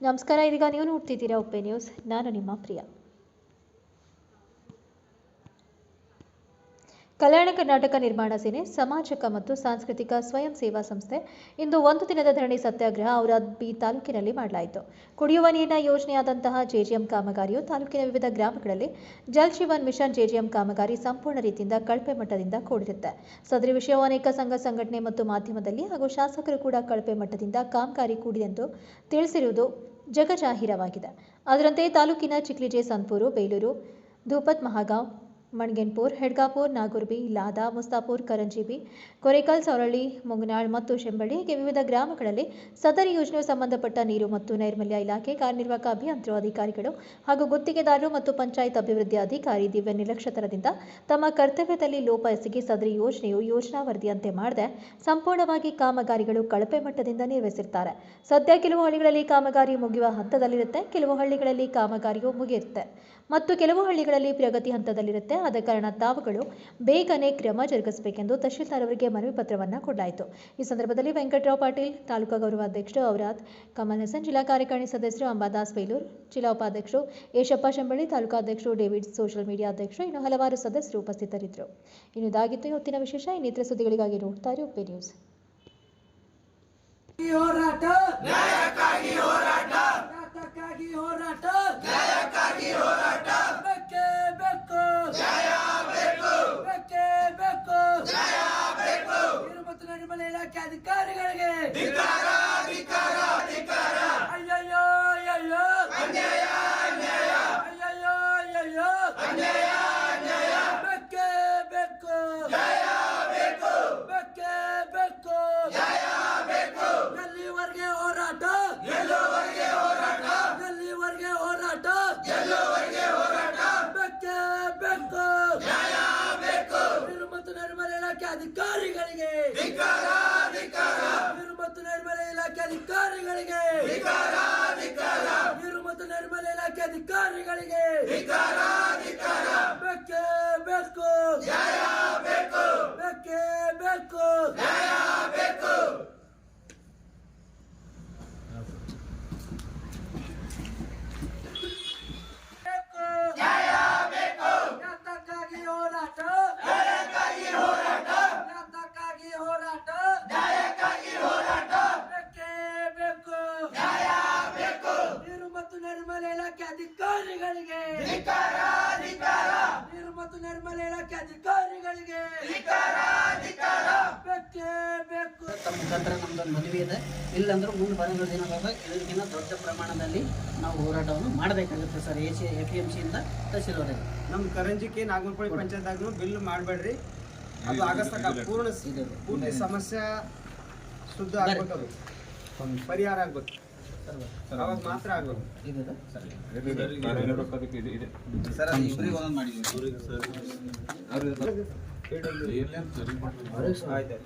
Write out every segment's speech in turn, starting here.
ನಮಸ್ಕಾರ, ಇದೀಗ ನೀವು ನೋಡ್ತಿದ್ದೀರಾ ಉಪ್ಪೆ ನ್ಯೂಸ್ ನಾನು ನಿಮ್ಮ ಪ್ರಿಯ. ಕಲ್ಯಾಣ ಕರ್ನಾಟಕ ನಿರ್ಮಾಣ ಸೇನೆ, ಸಮಾಜಕ ಮತ್ತು ಸಾಂಸ್ಕೃತಿಕ ಸ್ವಯಂ ಸೇವಾ ಸಂಸ್ಥೆ ಇಂದು ಒಂದು ದಿನದ ಧರಣಿ ಸತ್ಯಾಗ್ರಹ ಅವರ ಬಿ ತಾಲೂಕಿನಲ್ಲಿ ಮಾಡಲಾಯಿತು. ಕುಡಿಯುವ ನೀರಿನ ಯೋಜನೆಯಾದಂತಹ ಜೆಜಿಎಂ ಕಾಮಗಾರಿಯು ತಾಲೂಕಿನ ವಿವಿಧ ಗ್ರಾಮಗಳಲ್ಲಿ ಜಲ್ ಜೀವನ್ ಮಿಷನ್ ಜೆಜಿಎಂ ಕಾಮಗಾರಿ ಸಂಪೂರ್ಣ ರೀತಿಯಿಂದ ಕಳಪೆ ಮಟ್ಟದಿಂದ ಕೂಡಿರುತ್ತೆ. ಸದರಿ ವಿಷಯವು ಅನೇಕ ಸಂಘ, ಸಂಘಟನೆ ಮತ್ತು ಮಾಧ್ಯಮದಲ್ಲಿ ಹಾಗೂ ಶಾಸಕರು ಕೂಡ ಕಳಪೆ ಮಟ್ಟದಿಂದ ಕಾಮಗಾರಿ ಕೂಡಿದೆ ಎಂದು ತಿಳಿಸಿರುವುದು ಜಗಜಾಹೀರವಾಗಿದೆ. ಅದರಂತೆ ತಾಲೂಕಿನ ಚಿಕ್ಲಿಜೆ ಸಂತೂರು ಬೇಲೂರು ಧೂಪತ್ ಮಹಾಗಾಂವ್ ಮಣ್ಗೆನ್ಪುರ್ ಹೆಡ್ಗಾಪುರ್, ನಾಗುರ್ಬಿ, ಲಾದಾ, ಮುಸ್ತಾಪುರ್, ಕರಂಜಿಬಿ, ಕೊರೆಕಲ್ ಸೌರಳ್ಳಿ ಮುಂಗನಾಳ್ ಮತ್ತು ಶೆಂಬಳ್ಳಿ ಹೀಗೆ ವಿವಿಧ ಗ್ರಾಮಗಳಲ್ಲಿ ಸದರಿ ಯೋಜನೆ ಸಂಬಂಧಪಟ್ಟ ನೀರು ಮತ್ತು ನೈರ್ಮಲ್ಯ ಇಲಾಖೆ ಕಾರ್ಯನಿರ್ವಾಹಕ ಅಭಿಯಂತರ ಅಧಿಕಾರಿಗಳು ಹಾಗೂ ಗುತ್ತಿಗೆದಾರರು ಮತ್ತು ಪಂಚಾಯತ್ ಅಭಿವೃದ್ಧಿ ಅಧಿಕಾರಿ ದಿವ್ಯ ನಿರ್ಲಕ್ಷ್ಯತನದಿಂದ ತಮ್ಮ ಕರ್ತವ್ಯದಲ್ಲಿ ಲೋಪ ಎಸಗಿ ಸದರಿ ಯೋಜನೆಯು ಯೋಜನಾ ವರದಿಯಂತೆ ಮಾಡದೆ ಸಂಪೂರ್ಣವಾಗಿ ಕಾಮಗಾರಿಗಳು ಕಳಪೆ ಮಟ್ಟದಿಂದ ನಿರ್ವಹಿಸಿರ್ತಾರೆ. ಸದ್ಯ ಕೆಲವು ಹಳ್ಳಿಗಳಲ್ಲಿ ಕಾಮಗಾರಿ ಮುಗಿಯುವ ಹಂತದಲ್ಲಿರುತ್ತೆ, ಕೆಲವು ಹಳ್ಳಿಗಳಲ್ಲಿ ಕಾಮಗಾರಿಯು ಮುಗಿಯುತ್ತೆ. ಮತ್ತು ಕೆಲವು ಹಳ್ಳಿಗಳಲ್ಲಿ ಪ್ರಗತಿ ಹಂತದಲ್ಲಿರುತ್ತೆ. ಆದ ಕಾರಣ ತಾವುಗಳು ಬೇಗನೆ ಕ್ರಮ ಜರುಗಿಸಬೇಕೆಂದು ತಹಶೀಲ್ದಾರ್ ಅವರಿಗೆ ಮನವಿ ಪತ್ರವನ್ನು ಕೊಡಲಾಯಿತು. ಈ ಸಂದರ್ಭದಲ್ಲಿ ವೆಂಕಟರಾವ್ ಪಾಟೀಲ್, ತಾಲೂಕಾ ಗೌರವಾಧ್ಯಕ್ಷರು ಔರಾದ್ ಕಮಲ್ ಹಸನ್, ಜಿಲ್ಲಾ ಕಾರ್ಯಕಾರಿಣಿ ಸದಸ್ಯರು ಅಂಬಾದಾಸ್ ಬೈಲೂರ್, ಜಿಲ್ಲಾ ಉಪಾಧ್ಯಕ್ಷರು ಯಶಪ್ಪ ಶಂಬಳ್ಳಿ ತಾಲೂಕಾಧ್ಯಕ್ಷರು ಡೇವಿಡ್ ಸೋಷಿಯಲ್ ಮೀಡಿಯಾ ಅಧ್ಯಕ್ಷರು, ಇನ್ನು ಹಲವಾರು ಸದಸ್ಯರು ಉಪಸ್ಥಿತರಿದ್ದರು. ಇನ್ನು ಇದಾಗಿತ್ತು ಇವತ್ತಿನ ವಿಶೇಷ. ಇನ್ನಿತರ ಸುದ್ದಿಗಳಿಗಾಗಿ ನೋಡ್ತಾ ಇರಿ ನ್ಯೂಸ್ ಈ ಹೋರಾಟ ನ್ಯಾಯಕ್ಕಾಗಿ ಹೋರಾಟ ನ್ಯಾಯಕ್ಕಾಗಿ ಹೋರಾಟ ನ್ಯಾಯಕ್ಕಾಗಿ ಹೋರಾಟ ಬೇಕೇ ಬೇಕು ನ್ಯಾಯ ಬೇಕು ಬೇಕೇ ಬೇಕು ನ್ಯಾಯ ಬೇಕು ನೀರು ಮತ್ತು ನೈರ್ಮಲ್ಯ ಇಲಾಖೆ ಅಧಿಕಾರಿಗಳಿಗೆ ಧಿಕಾರ ಧಿಕಾರ ಧಿಕಾರ. ಅಯ್ಯಯ್ಯೋ ಅಯ್ಯಯ್ಯೋ ಅನ್ಯಾಯ ಅನ್ಯಾಯ ಅಯ್ಯಯ್ಯೋ ಅಯ್ಯಯ್ಯೋ ಅನ್ಯಾಯ ಅನ್ಯಾಯ ಬೇಕೇ ಬೇಕು ನ್ಯಾಯ ಬೇಕು ಬೇಕೇ ಬೇಕು ನ್ಯಾಯ ಬೇಕು ಎಲ್ಲಿವರೆಗೆ ಹೋರಾಟ ಎಲ್ಲೋವರೆಗೆ ಹೋರಾಟ ಎಲ್ಲಿವರೆಗೆ ಹೋರಾಟ ಎಲ್ಲೋವರೆಗೆ ಹೋರಾಟ ಬೇಕೇ ಬೇಕು ನ್ಯಾಯ ಬೇಕು ನೀರು ಮತ್ತು ನೈರ್ಮಲ್ಯ ಇಲಾಖೆ ಅಧಿಕಾರಿಗಳಿಗೆ. ಧಿಕಾರ ಧಿಕಾರ ನೀರು ಮತ್ತು ನೈರ್ಮಲ್ಯ ಇಲಾಖೆ ಅಧಿಕಾರಿಗಳಿಗೆ. ಧಿಕಾರ ಧಿಕಾರ ನೀರು ಮತ್ತು ನೈರ್ಮಲ್ಯ ಇಲಾಖೆ ಅಧಿಕಾರಿಗಳಿಗೆ. ಧಿಕಾರ ಧಿಕಾರ ಬೇಕೇ ಬೇಕು ನ್ಯಾಯ ಬೇಕು ಬೇಕೇ ಬೇಕು ನ್ಯಾಯ ಬೇಕು ಬೇಕು ನ್ಯಾಯ ಬೇಕು ನ್ಯಾಯಕ್ಕಾಗಿ ಹೋರಾಟ ನ್ಯಾಯಕ್ಕಾಗಿ ಹೋರಾಟ ನ್ಯಾಯಕ್ಕಾಗಿ ಹೋರಾಟ ನ್ಯಾಯಕ್ಕಾಗಿ ಹೋರಾಟ ಬೇಕೇ ಬೇಕು ನ್ಯಾಯ ಬೇಕು ಮತ್ತು ನಿರ್ಮಲ ಇಲಾಖೆ ಅಧಿಕಾರಿಗಳಿಗೆ. ಧಿಕಾರ ಧಿಕಾರ ನೀರು ಮತ್ತು ನಿರ್ಮಲ ಇಲಾಖೆ ಅಧಿಕಾರಿಗಳಿಗೆ. ಧಿಕಾರ ಧಿಕಾರ ಬೇಕೇ ಬೇಕು. ಮುಖಾಂತರ ನಮ್ದೊಂದು ಮನವಿ ಇದೆ. ಇಲ್ಲಂದ್ರೆ ಮುಂದೆ ಬರೋ ದಿನದಾಗ ಇದಕ್ಕಿಂತ ದೊಡ್ಡ ಪ್ರಮಾಣದಲ್ಲಿ ನಾವು ಹೋರಾಟವನ್ನು ಮಾಡಬೇಕಾಗುತ್ತೆ sir A C A P M ಸಿಯಿಂದ ತಹಸೀಲ್ವರೆಗೆ ನಮ್ಮ ಕರಂಜಿಕೆ ನಾಗನಪಳ್ಳಿ ಪಂಚಾಯತ್ದಾಗೂ ಬಿಲ್ ಮಾಡಬೇಡ್ರಿ. ಅದು ಆಗಸ್ತಕ ಪೂರ್ಣ ಇದು. ಪೂರ್ತಿ ಸಮಸ್ಯೆ ಶುದ್ಧ ಆಗ್ಬೇಕು ಅದು ಪರಿಹಾರ ಆಗ್ಬೇಕು. ಅವಾಗ ಮಾತ್ರ ಇದು ಆಯ್ತು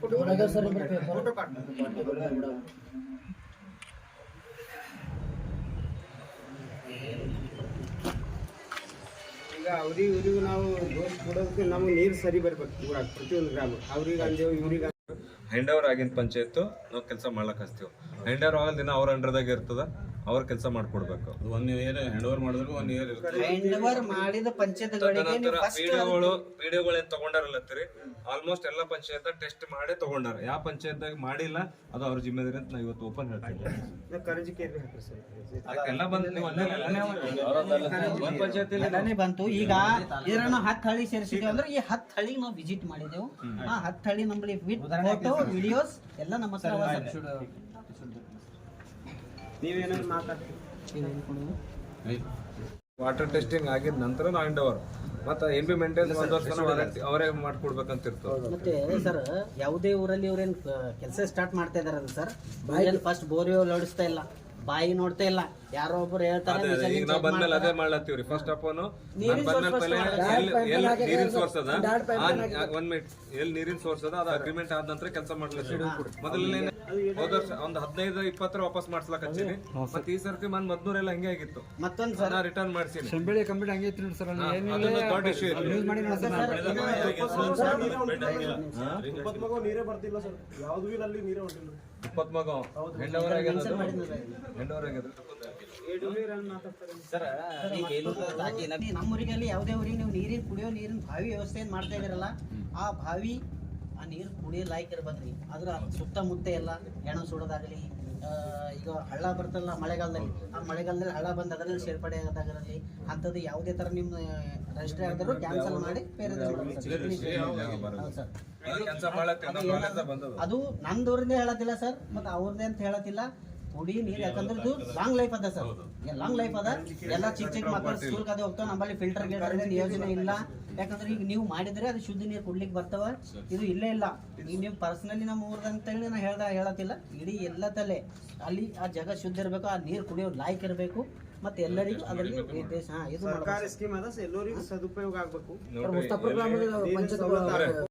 ಫೋಟೋ ಫೋಟೋ ಕಾಟ್. ಈಗ ಅವ್ರಿಗೆ ಇವ್ರಿಗೂ ನಾವು ದೋಷ ಕೊಡೋದಕ್ಕೆ ನಮ್ಗೆ ನೀರು ಸರಿ ಬರ್ಬೇಕು. ಪ್ರತಿಯೊಂದು ಗ್ರಾಮ. ಅವ್ರಿಗೆ ಅಂದೇವು ಇವ್ರಿಗೆ ಹ್ಯಾಂಡ್ ಓವರ್ ಆಗಿನ ಪಂಚಾಯತ್ ನಾವು ಕೆಲಸ ಮಾಡ್ಲಕ್ಕೆ ಹಚ್ತೀವಿ. ಹ್ಯಾಂಡ್ ಓವರ್ ಆಗಲ್ ದಿನ ಅವ್ರ ಅಂಡರ್ದಾಗ ಇರ್ತದ. ಅವ್ರ ಕೆಲಸ ಮಾಡ್ಕೊಡ್ಬೇಕು. ಒನ್ ಇಯರ್ ಹ್ಯಾಂಡ್ ಓವರ್ ಮಾಡಿದ್ರು ಒನ್ ಇಯರ್ ಹ್ಯಾಂಡ್ ಓವರ್ ಮಾಡಿದ ಪಂಚಾಯತ್ಗಳಿಗೆ ನೀವು ಫಸ್ಟ್ ಪಿಡಿಒಗಳು ಪಿಡಿಒಗಳು ಏನ್ ತಗೊಂಡಾರಲ್ಲತ್ತೀರಿ ಆಲ್ಮೋಸ್ಟ್ ಎಲ್ಲಾ ಪಂಚಾಯತ್ ಟೆಸ್ಟ್ ಮಾಡಿ ತಗೊಂಡಾರ. ಯಾವ ಪಂಚಾಯತ್ದಾಗ ಮಾಡಿಲ್ಲ ಅದು ಅವ್ರ ಜಿಮ್ಮೆದಾರಿ ಅಂತ ನಾ ಇವತ್ತು ಓಪನ್ ಹೇಳ್ತೀನಿ ನಾವು ಕರಂಜಿಕೆ ಹಾಕ್ರಿ ಸರ್. ಅದಕ್ಕೆಲ್ಲ ಬಂದ್ ನೀವು ಅಲ್ಲೇ ಒಂದ್ ಪಂಚಾಯತ್ ಎಲ್ಲಾನೇ ಬಂತು. ಈಗ ಇದನ್ನ ಹತ್ತು ಹಳ್ಳಿ ಸೇರಿಸಿದ್ವಿ ಅಂದ್ರೆ ಈ ಹತ್ತು ಹಳ್ಳಿಗೆ ನಾವು ವಿಸಿಟ್ ಮಾಡಿದೆವು. ಆ ಹತ್ತು ಹಳ್ಳಿ ನಮ್ಮಲ್ಲಿ ವಿತ್ ಫೋಟೋ ವಿಡಿಯೋಸ್ ಎಲ್ಲ ನಮ್ಮ ಹತ್ರ ಅವ ಸರ್. ನೀವೇನಾದ್ರು ಮಾತಾಡ್ತೀವಿ? ವಾಟರ್ ಟೆಸ್ಟಿಂಗ್ ಆಗಿದ ನಂತರ ನಾವು ಹ್ಯಾಂಡ್ ಓವರ್ ಮತ್ತೆ ಎಲ್ ಬಿ ಮೇಂಟೆನ್ಸ್ ಒಂದು ವರ್ಷ ವಾರಂಟಿ ಅವರೇ ಮಾಡ್ಕೊಡ್ಬೇಕಂತ ಇರ್ತದೆ ಮತ್ತೆ ಸರ್ ಯಾವುದೇ ಊರಲ್ಲಿ ಇವ್ರೇನ್ ಕೆಲಸ ಸ್ಟಾರ್ಟ್ ಮಾಡ್ತಾ ಇದಾರಲ್ಲ ಸರ್? ಬಾಯಲ್ಲಿ ಫಸ್ಟ್ ಬೋರ್ವೆಲ್ ಲೋಡಿಸ್ತಾ ಇಲ್ಲ. ಬಾಯಿ ನೋಡ್ತಾ ಇಲ್ಲ. ಯಾರೋ ಒಬ್ರು ಹೇಳ್ತಾರೆ ಈಗ ನಾವ್ ಬಂದ್ಮೇಲೆ ಅದೇ ಮಾಡ್ಲತ್ತೀವ್ರಿ. ಫಸ್ಟ್ ಆಫ್ ಆಲ್ ನೀರಿನ್ ಬಂದ್ಮೇಲೆ ಎಲ್ಲಿ ಎಲ್ಲಿ ನೀರಿನ ಸೋರ್ಸ್ ಅದ? ಒಂದ್ ಮಿನಿಟ್ ಎಲ್ಲಿ ನೀರಿನ ಸೋರ್ಸ್ ಅದ? ಅದು ಅಗ್ರಿಮೆಂಟ್ ಆದ ನಂತರ ಕೆಲಸ ಮಾಡ್ಲತ್ತೀವಿ ಮೊದಲನೇ ಹೋದ ವರ್ಷ ಒಂದ್ ಹದಿನೈದು ಇಪ್ಪತ್ತರ ವಾಪಸ್ ಮಾಡ್ಸ್ಲಕ್ ಹಚ್ಚೀನಿ. ಮತ್ತೆ ಈ ಸರ್ತಿ ಮನ್ ಮದ್ನೂರೆಲ್ಲ ಹಂಗೆ ಆಗಿತ್ತು. ಮತ್ತೊಂದು ಸರ್. ನಾ ರಿಟರ್ನ್ ಮಾಡ್ಸೀನಿ. ಕಂಪ್ಲೀಟ್ ಹಂಗೆ ಸರ್ ಅಲ್ಲಿ ದೊಡ್ಡ ಇಶ್ಯೂ ಯೂಸ್ ಮಾಡಿ ಬರ್ತಿಲ್ಲ ಸರ್. ಇಪ್ಪತ್ ಮಗ ಹೆಂಡವರ್ ಆಗ್ಯದ ಹೆಂಡವರ್ ಆಗ್ಯದ ಸರ್ ಈಗ ಏನು ಹಾಕಿ? ನದಿ ನಮ್ಮ ಊರಿಗೆ ಅಲ್ಲಿ ಯಾವುದೇ ಊರಿಗೆ ನೀವು ನೀರಿನ ಕುಡಿಯೋ ನೀರಿನ ಬಾವಿ ವ್ಯವಸ್ಥೆ ಏನ್ ಮಾಡ್ತಾ ಇದೀರಲ್ಲ ಆ ಬಾವಿ ಆ ನೀರು ಕುಡಿಯೋ ಲಾಯ್ಕ್ ಇರ್ಬೇಕ್ರಿ. ಅದ್ರ ಸುತ್ತಮುತ್ತ ಎಲ್ಲ ಹೆಣ ಸುಡೋದಾಗಲಿ ಆ, ಈಗ ಹಳ್ಳ ಬರ್ತಲ್ಲ ಮಳೆಗಾಲದಲ್ಲಿ. ಆ ಮಳೆಗಾಲದಲ್ಲಿ ಹಳ್ಳ ಬಂದ ಅದರಲ್ಲಿ ಸೇರ್ಪಡೆ ಆಗೋದಾಗಲಿ ಅಂಥದ್ದು ಯಾವುದೇ ತರ ನಿಮ್ಮ ರಿಜಿಸ್ಟರ್ ಆಗಿದ್ರು ಕ್ಯಾನ್ಸಲ್ ಮಾಡಿ ಬೇರೆ ಅದು ನಂದೂರಿಂದ ಹೇಳತ್ತಿಲ್ಲ ಸರ್ ಮತ್ತೆ ಅವ್ರದ್ದೇ ಅಂತ ಹೇಳತ್ತಿಲ್ಲ. ಕುಡಿ ನೀರ್ ಯಾಕಂದ್ರೆ ಇದು. ಲಾಂಗ್ ಲೈಫ್ ಅದ ಸರ್. ಲಾಂಗ್ ಲೈಫ್ ಅದ. ಎಲ್ಲ ಚಿಕ್ಕ ಚಿಕ್ಕ ಮಕ್ಕಳು ಸ್ಕೂಲ್ ಕದೆ ಹೋಗ್ತಾವ. ನಮ್ಮಲ್ಲಿ ಫಿಲ್ಟರ್ ಗೇಟ್ ಏನ್ ಯೋಜನೆ ಇಲ್ಲ. ಯಾಕಂದ್ರೆ ಈಗ ನೀವು ಮಾಡಿದ್ರೆ ಅದು ಶುದ್ಧ ನೀರು ಕುಡ್ಲಿಕ್ಕೆ ಬರ್ತಾವ. ಇದು ಇಲ್ಲೇ ಇಲ್ಲ. ಈಗ ನೀವು ಪರ್ಸನಲಿ ನಮ್ಮ ಊರ್ದ ಅಂತ ಹೇಳಿ ನಾನು ಹೇಳ್ದ ಹೇಳತ್ತಿಲ್ಲ. ಇಡೀ ಎಲ್ಲ ತಲೆ. ಅಲ್ಲಿ ಆ ಜಾಗ ಶುದ್ಧ ಇರಬೇಕು ಆ ನೀರು ಕುಡಿಯೋ ಲಾಯ್ಕ್ ಇರಬೇಕು. ಮತ್ತೆ ಎಲ್ಲರಿಗೂ ಅದರಲ್ಲಿ ಸರ್ಕಾರಿ ಸ್ಕೀಮ್ ಅದ ಎಲ್ಲರಿಗೂ ಸದುಪಯೋಗ ಆಗ್ಬೇಕು.